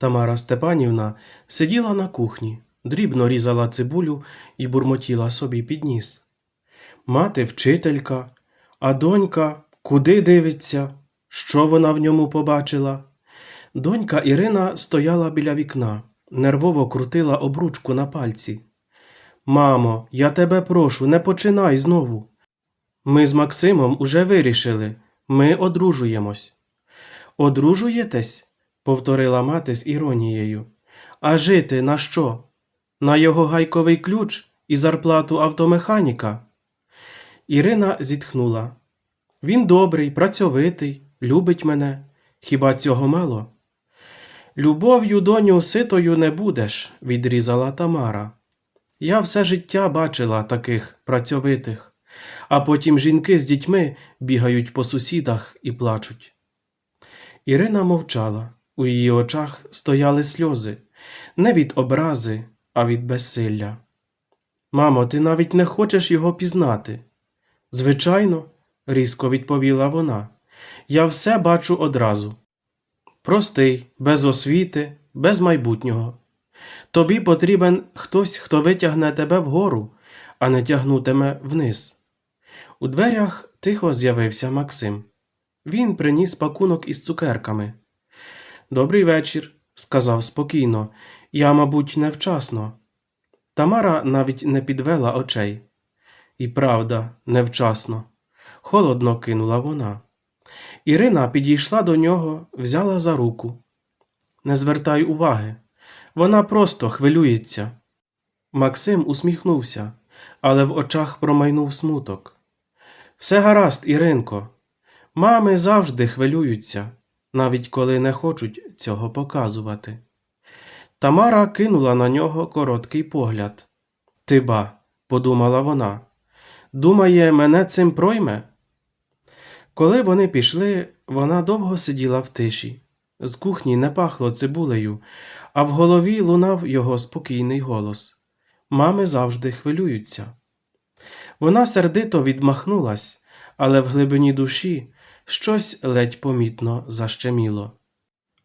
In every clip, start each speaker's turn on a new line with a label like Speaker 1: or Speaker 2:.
Speaker 1: Тамара Степанівна сиділа на кухні, дрібно різала цибулю і бурмотіла собі під ніс. Мати вчителька, а донька куди дивиться? Що вона в ньому побачила? Донька Ірина стояла біля вікна, нервово крутила обручку на пальці. Мамо, я тебе прошу, не починай знову. Ми з Максимом уже вирішили, ми одружуємось. Одружуєтесь? Повторила мати з іронією. А жити на що? На його гайковий ключ і зарплату автомеханіка? Ірина зітхнула. Він добрий, працьовитий, любить мене. Хіба цього мало? Любов'ю, доню, ситою не будеш, відрізала Тамара. Я все життя бачила таких працьовитих, а потім жінки з дітьми бігають по сусідах і плачуть. Ірина мовчала, у її очах стояли сльози, не від образи, а від безсилля. Мамо, ти навіть не хочеш його пізнати. Звичайно, різко відповіла вона. Я все бачу одразу. Простий, без освіти, без майбутнього. Тобі потрібен хтось, хто витягне тебе вгору, а не тягнутиме вниз. У дверях тихо з'явився Максим. Він приніс пакунок із цукерками. Добрий вечір, сказав спокійно. Я, мабуть, невчасно. Тамара навіть не підвела очей. І правда, невчасно. Холодно кинула вона. Ірина підійшла до нього, взяла за руку. Не звертай уваги. Вона просто хвилюється. Максим усміхнувся, але в очах промайнув смуток. Все гаразд, Іринко. Мами завжди хвилюються, навіть коли не хочуть цього показувати. Тамара кинула на нього короткий погляд. Ти ба, подумала вона. Думає, мене цим пройме? Коли вони пішли, вона довго сиділа в тиші. З кухні не пахло цибулею, а в голові лунав його спокійний голос. Мами завжди хвилюються. Вона сердито відмахнулась, але в глибині душі щось ледь помітно защеміло.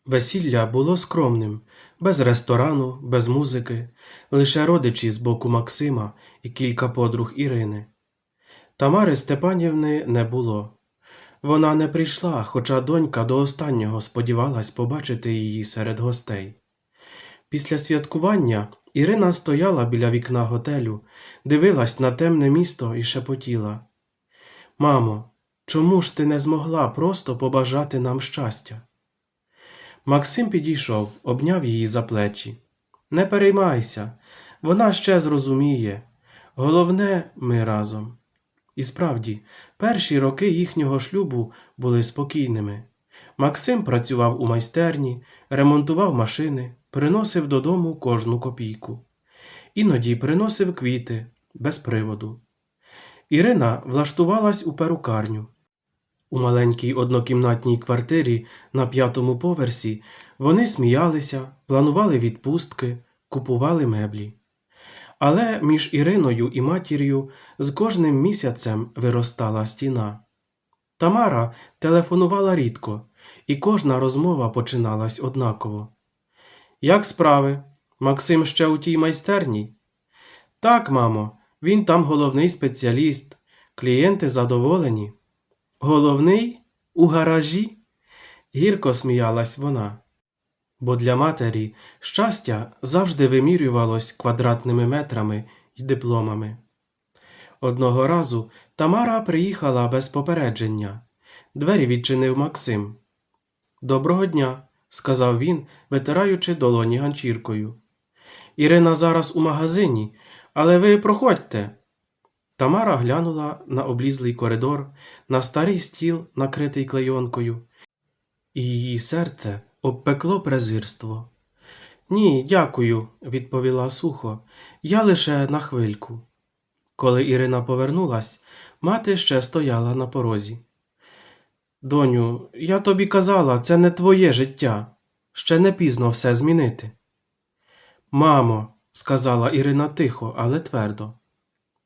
Speaker 1: Весілля було скромним, без ресторану, без музики, лише родичі з боку Максима і кілька подруг Ірини. Тамари Степанівни не було. Вона не прийшла, хоча донька до останнього сподівалась побачити її серед гостей. Після святкування Ірина стояла біля вікна готелю, дивилась на темне місто і шепотіла. Мамо, чому ж ти не змогла просто побажати нам щастя? Максим підійшов, обняв її за плечі. Не переймайся, вона ще зрозуміє. Головне, ми разом. І справді, перші роки їхнього шлюбу були спокійними. Максим працював у майстерні, ремонтував машини, приносив додому кожну копійку. Іноді приносив квіти без приводу. Ірина влаштувалась у перукарню. У маленькій однокімнатній квартирі на п'ятому поверсі вони сміялися, планували відпустки, купували меблі. Але між Іриною і матір'ю з кожним місяцем виростала стіна. Тамара телефонувала рідко, і кожна розмова починалась однаково. Як справи? Максим ще у тій майстерні? Так, мамо, він там головний спеціаліст, клієнти задоволені. Головний у гаражі? Гірко сміялась вона. Бо для матері щастя завжди вимірювалось квадратними метрами й дипломами. Одного разу Тамара приїхала без попередження. Двері відчинив Максим. Доброго дня, сказав він, витираючи долоні ганчіркою. Ірина зараз у магазині, але ви проходьте. Тамара глянула на облізлий коридор, на старий стіл, накритий клейонкою, і її серце обпекло презирство. Ні, дякую, відповіла сухо. Я лише на хвильку. Коли Ірина повернулась, мати ще стояла на порозі. Доню, я тобі казала, це не твоє життя. Ще не пізно все змінити. Мамо, сказала Ірина тихо, але твердо.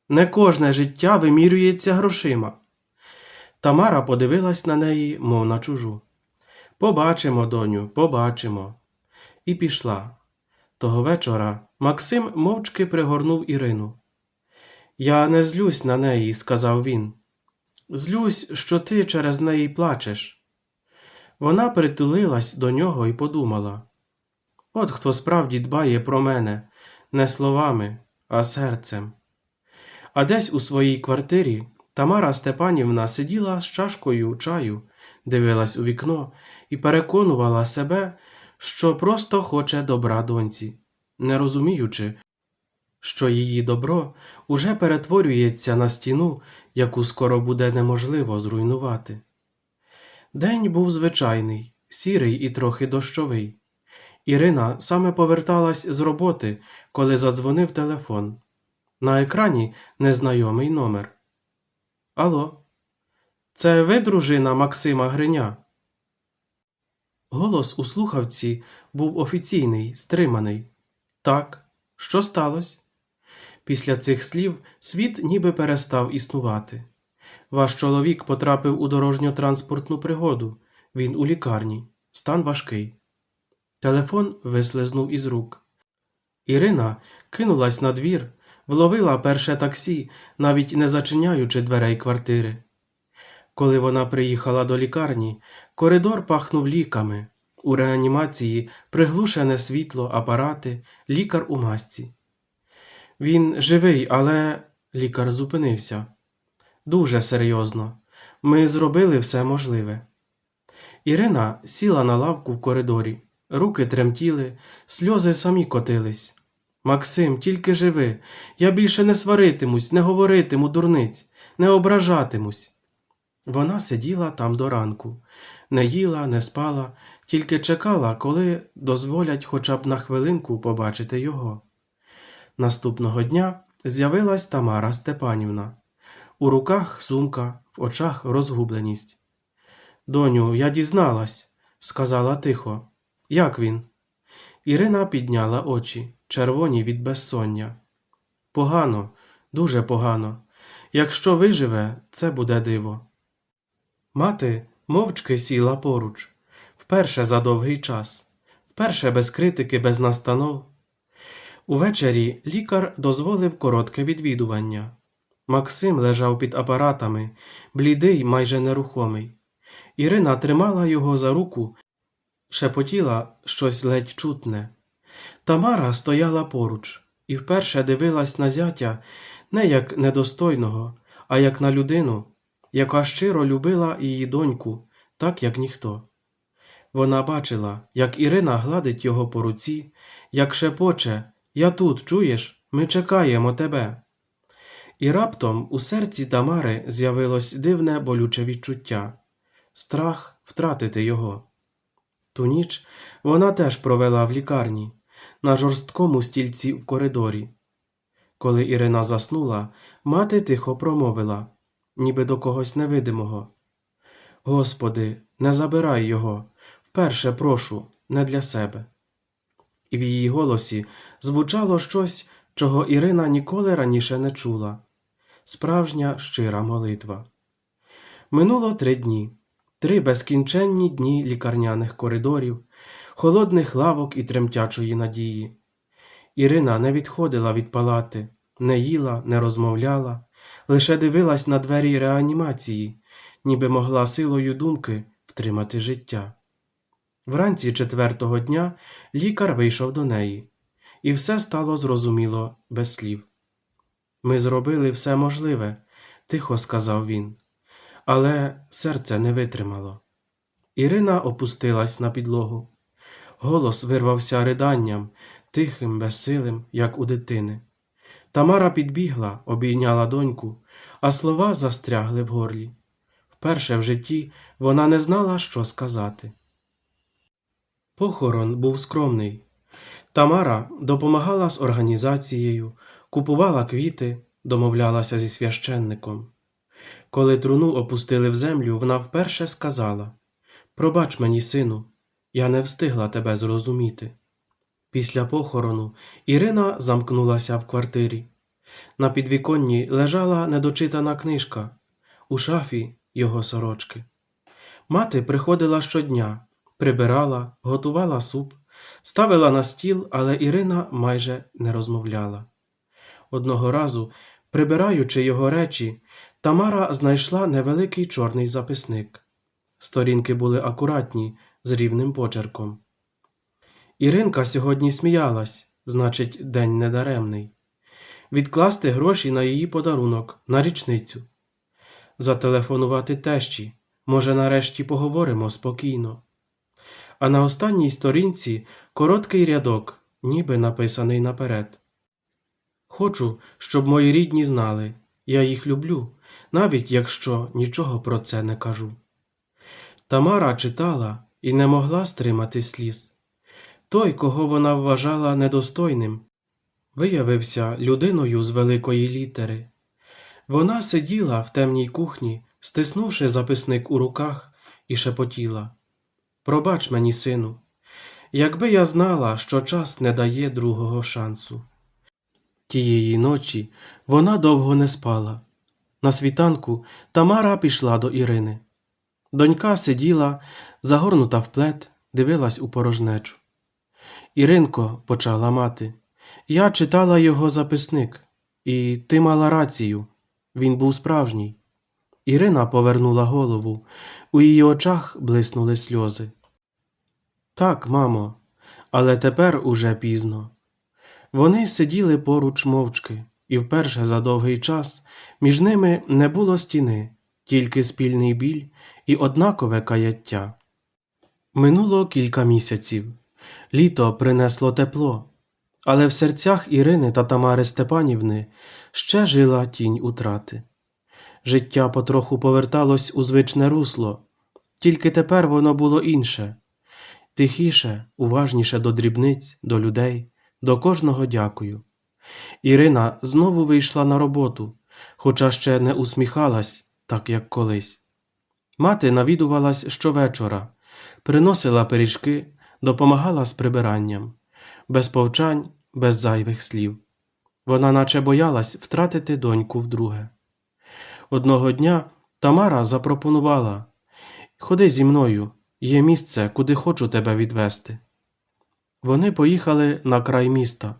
Speaker 1: Не кожне життя вимірюється грошима. Тамара подивилась на неї, мов на чужу. Побачимо, доню, побачимо. і пішла. Того вечора Максим мовчки пригорнув Ірину. Я не злюсь на неї, сказав він. Злюсь, що ти через неї плачеш. Вона притулилась до нього і подумала: От хто справді дбає про мене, не словами, а серцем. А десь у своїй квартирі Тамара Степанівна сиділа з чашкою чаю, дивилась у вікно і переконувала себе, що просто хоче добра доньці, не розуміючи, що її добро уже перетворюється на стіну, яку скоро буде неможливо зруйнувати. День був звичайний, сірий і трохи дощовий. Ірина саме поверталась з роботи, коли задзвонив телефон. На екрані незнайомий номер. Алло, це ви, дружина Максима Гриня? Голос у слухавці був офіційний, стриманий. Так, що сталося? Після цих слів світ ніби перестав існувати. Ваш чоловік потрапив у дорожньо-транспортну пригоду. Він у лікарні. Стан важкий. Телефон вислизнув із рук. Ірина кинулась на двір, вловила перше таксі, навіть не зачиняючи дверей квартири. Коли вона приїхала до лікарні, коридор пахнув ліками. У реанімації приглушене світло, апарати, лікар у масці. Він живий, але лікар зупинився. Дуже серйозно. Ми зробили все можливе. Ірина сіла на лавку в коридорі, руки тремтіли, сльози самі котились. Максим, тільки живи. Я більше не сваритимусь, не говоритиму дурниць, не ображатимусь. Вона сиділа там до ранку, не їла, не спала, тільки чекала, коли дозволять хоча б на хвилинку побачити його. Наступного дня з'явилась Тамара Степанівна. У руках сумка, в очах розгубленість. Доню, я дізналась, сказала тихо. Як він? Ірина підняла очі, червоні від безсоння. Погано, дуже погано. Якщо виживе, це буде диво. Мати мовчки сіла поруч, вперше за довгий час, вперше без критики, без настанов. Увечері лікар дозволив коротке відвідування. Максим лежав під апаратами, блідий, майже нерухомий. Ірина тримала його за руку, шепотіла щось ледь чутне. Тамара стояла поруч і вперше дивилась на зятя не як недостойного, а як на людину, яка щиро любила її доньку, так як ніхто. Вона бачила, як Ірина гладить його по руці, як шепоче Я тут, чуєш, ми чекаємо тебе. І раптом у серці Тамари з'явилось дивне болюче відчуття страх втратити його. Ту ніч вона теж провела в лікарні, на жорсткому стільці в коридорі. Коли Ірина заснула, мати тихо промовила, ніби до когось невидимого. Господи, не забирай його, вперше прошу, не для себе. І в її голосі звучало щось, чого Ірина ніколи раніше не чула справжня щира молитва. Минуло три дні, три безкінченні дні лікарняних коридорів, холодних лавок і тремтячої надії. Ірина не відходила від палати, не їла, не розмовляла, лише дивилась на двері реанімації, ніби могла силою думки втримати життя. Вранці четвертого дня лікар вийшов до неї, і все стало зрозуміло без слів. Ми зробили все можливе, тихо сказав він, але серце не витримало. Ірина опустилась на підлогу. Голос вирвався риданням, тихим, безсилим, як у дитини. Тамара підбігла, обійняла доньку, а слова застрягли в горлі. Вперше в житті вона не знала, що сказати. Похорон був скромний. Тамара допомагала з організацією, купувала квіти, домовлялася зі священником. Коли труну опустили в землю, вона вперше сказала Пробач мені, сину, я не встигла тебе зрозуміти. Після похорону Ірина замкнулася в квартирі. На підвіконні лежала недочитана книжка, у шафі його сорочки. Мати приходила щодня, прибирала, готувала суп, ставила на стіл, але Ірина майже не розмовляла. Одного разу, прибираючи його речі, Тамара знайшла невеликий чорний записник. Сторінки були акуратні, з рівним почерком. Іринка сьогодні сміялась, значить, день недаремний. Відкласти гроші на її подарунок, на річницю. Зателефонувати тещі. Може, нарешті поговоримо спокійно. А на останній сторінці короткий рядок, ніби написаний наперед. Хочу, щоб мої рідні знали, я їх люблю, навіть якщо нічого про це не кажу. Тамара читала і не могла стримати сліз. Той, кого вона вважала недостойним, виявився людиною з великої літери. Вона сиділа в темній кухні, стиснувши записник у руках, і шепотіла Пробач мені, сину, якби я знала, що час не дає другого шансу. Тієї ночі вона довго не спала. На світанку Тамара пішла до Ірини. Донька сиділа, загорнута в плед, дивилась у порожнечу. Іринко, почала мати, я читала його записник, і ти мала рацію. Він був справжній. Ірина повернула голову, у її очах блиснули сльози. Так, мамо, але тепер уже пізно. Вони сиділи поруч мовчки, і вперше за довгий час між ними не було стіни, тільки спільний біль і однакове каяття. Минуло кілька місяців. Літо принесло тепло, але в серцях Ірини та Тамари Степанівни ще жила тінь утрати. Життя потроху поверталось у звичне русло, тільки тепер воно було інше тихіше, уважніше до дрібниць, до людей, до кожного дякую. Ірина знову вийшла на роботу, хоча ще не усміхалась, так як колись. Мати навідувалась щовечора, приносила пиріжки, допомагала з прибиранням, без повчань, без зайвих слів. Вона наче боялась втратити доньку вдруге. Одного дня Тамара запропонувала Ходи зі мною, є місце, куди хочу тебе відвести. Вони поїхали на край міста,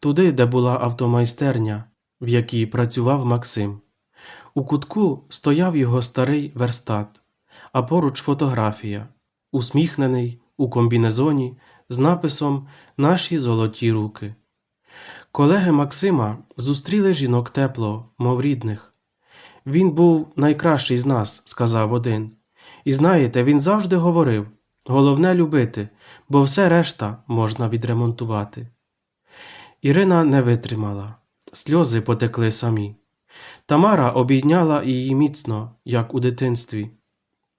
Speaker 1: туди, де була автомайстерня, в якій працював Максим. У кутку стояв його старий верстат, а поруч фотографія, усміхнений у комбінезоні з написом Наші золоті руки. Колеги Максима зустріли жінок тепло, мов рідних. Він був найкращий з нас, сказав один. І знаєте, він завжди говорив головне любити, бо все решта можна відремонтувати. Ірина не витримала, сльози потекли самі. Тамара обійняла її міцно, як у дитинстві.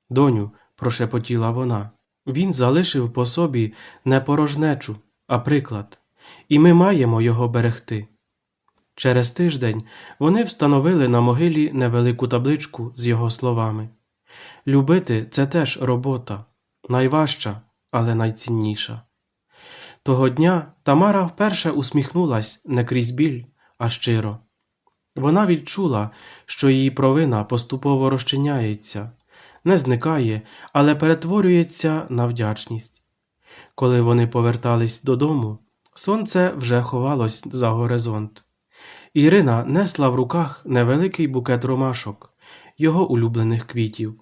Speaker 1: Доню, прошепотіла вона, він залишив по собі не порожнечу, а приклад, і ми маємо його берегти. Через тиждень вони встановили на могилі невелику табличку з його словами Любити це теж робота, найважча, але найцінніша. Того дня Тамара вперше усміхнулась не крізь біль, а щиро. Вона відчула, що її провина поступово розчиняється, не зникає, але перетворюється на вдячність. Коли вони повертались додому, сонце вже ховалось за горизонт. Ірина несла в руках невеликий букет ромашок, його улюблених квітів.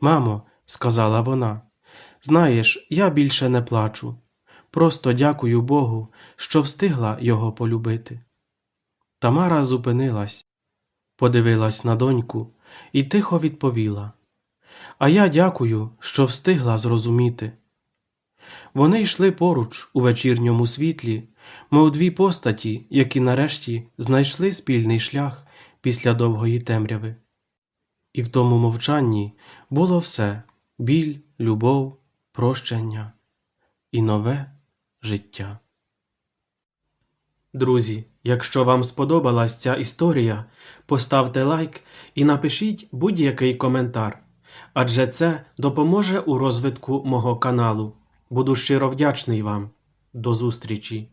Speaker 1: Мамо, сказала вона, знаєш, я більше не плачу. Просто дякую Богу, що встигла його полюбити. Тамара зупинилась, подивилась на доньку і тихо відповіла А я дякую, що встигла зрозуміти. Вони йшли поруч у вечірньому світлі, мов дві постаті, які нарешті знайшли спільний шлях після довгої темряви. І в тому мовчанні було все біль, любов, прощення і нове життя. Друзі, якщо вам сподобалась ця історія, поставте лайк і напишіть будь-який коментар, адже це допоможе у розвитку мого каналу. Буду щиро вдячний вам. До зустрічі!